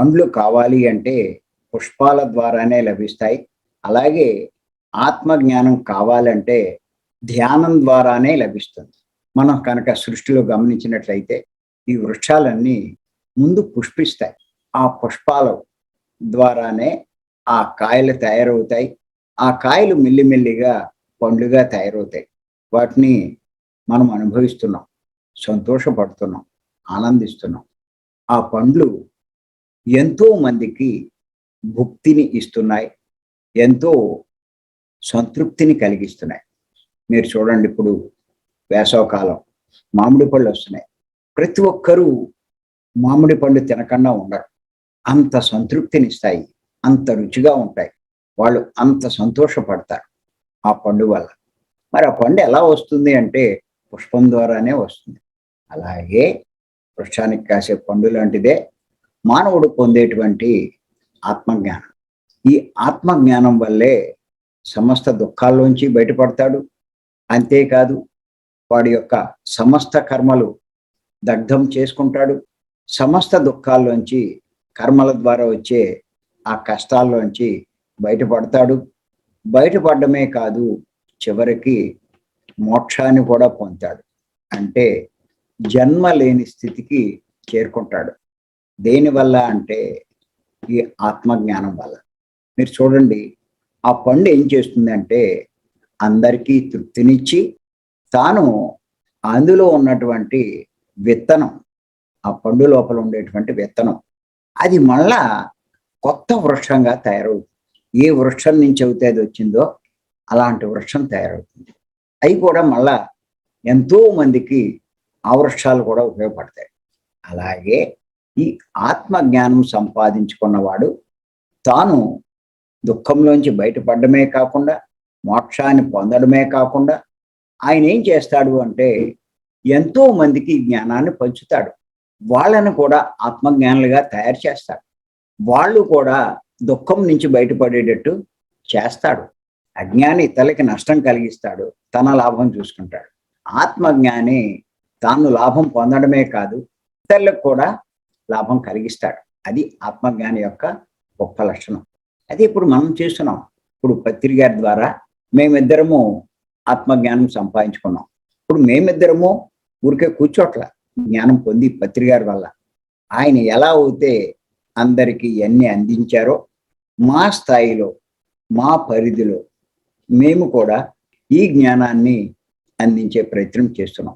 పండ్లు కావాలి అంటే పుష్పాల ద్వారానే లభిస్తాయి. అలాగే ఆత్మజ్ఞానం కావాలంటే ధ్యానం ద్వారానే లభిస్తుంది. మనం కనుక సృష్టిలో గమనించినట్లయితే ఈ వృక్షాలన్నీ ముందు పుష్పిస్తాయి. ఆ పుష్పాల ద్వారానే ఆ కాయలు తయారవుతాయి. ఆ కాయలు మెల్లిమెల్లిగా పండ్లుగా తయారవుతాయి. వాటిని మనం అనుభవిస్తున్నాం సంతోషపడుతున్నాం ఆనందిస్తున్నాం. ఆ పండ్లు ఎంతో మందికి భుక్తిని ఇస్తున్నాయి ఎంతో సంతృప్తిని కలిగిస్తున్నాయి. మీరు చూడండి ఇప్పుడు వేసవకాలం మామిడి పళ్ళు వస్తున్నాయి. ప్రతి ఒక్కరూ మామిడి పండు తినకుండా ఉండరు. అంత సంతృప్తినిస్తాయి అంత రుచిగా ఉంటాయి. వాళ్ళు అంత సంతోషపడతారు ఆ పండు వల్ల. మరి ఆ పండు ఎలా వస్తుంది అంటే పుష్పం ద్వారానే వస్తుంది. అలాగే వృక్షానికి కాసే పండు లాంటిదే మానవుడు పొందేటువంటి ఆత్మజ్ఞానం. ఈ ఆత్మజ్ఞానం వల్లే సమస్త దుఃఖాల్లోంచి బయటపడతాడు. అంతేకాదు వాడి యొక్క సమస్త కర్మలు దగ్ధం చేసుకుంటాడు. సమస్త దుఃఖాల్లోంచి కర్మల ద్వారా వచ్చే ఆ కష్టాల్లోంచి బయటపడతాడు. బయటపడమే కాదు చివరికి మోక్షాన్ని కూడా పొందుతాడు. అంటే జన్మ లేని స్థితికి చేరుకుంటాడు. దేనివల్ల అంటే ఈ ఆత్మజ్ఞానం వల్ల. మీరు చూడండి ఆ పండు ఏం చేస్తుందంటే అందరికీ తృప్తినిచ్చి తాను అందులో ఉన్నటువంటి విత్తనం ఆ పండు లోపల ఉండేటువంటి విత్తనం అది మళ్ళా కొత్త వృక్షంగా తయారవుతుంది. ఏ వృక్షం నుంచి అయితే అది వచ్చిందో అలాంటి వృక్షం తయారవుతుంది. అవి కూడా మళ్ళా ఎంతో మందికి ఆ వృక్షాలు కూడా ఉపయోగపడతాయి. అలాగే ఈ ఆత్మ జ్ఞానం సంపాదించుకున్నవాడు తాను దుఃఖంలోంచి బయటపడమే కాకుండా మోక్షాన్ని పొందడమే కాకుండా ఆయన ఏం చేస్తాడు అంటే ఎంతో మందికి జ్ఞానాన్ని పంచుతాడు. వాళ్ళను కూడా ఆత్మజ్ఞానులుగా తయారు చేస్తాడు. వాళ్ళు కూడా దుఃఖం నుంచి బయటపడేటట్టు చేస్తాడు. అజ్ఞాని ఇతరులకి నష్టం కలిగిస్తాడు తన లాభం చూసుకుంటాడు. ఆత్మజ్ఞాని తాను లాభం పొందడమే కాదు ఇతరులకు కూడా లాభం కలిగిస్తాడు. అది ఆత్మజ్ఞాన యొక్క గొప్ప లక్షణం. అది ఇప్పుడు మనం చేస్తున్నాం. ఇప్పుడు పత్రి గారి ద్వారా మేమిద్దరము ఆత్మజ్ఞానం సంపాదించుకున్నాం. ఇప్పుడు మేమిద్దరము ఊరికే కూర్చోట్ల జ్ఞానం పొంది పత్రి గారి వల్ల. ఆయన ఎలా అయితే అందరికీ ఎన్ని అందించారో మా స్థాయిలో మా పరిధిలో మేము కూడా ఈ జ్ఞానాన్ని అందించే ప్రయత్నం చేస్తున్నాం.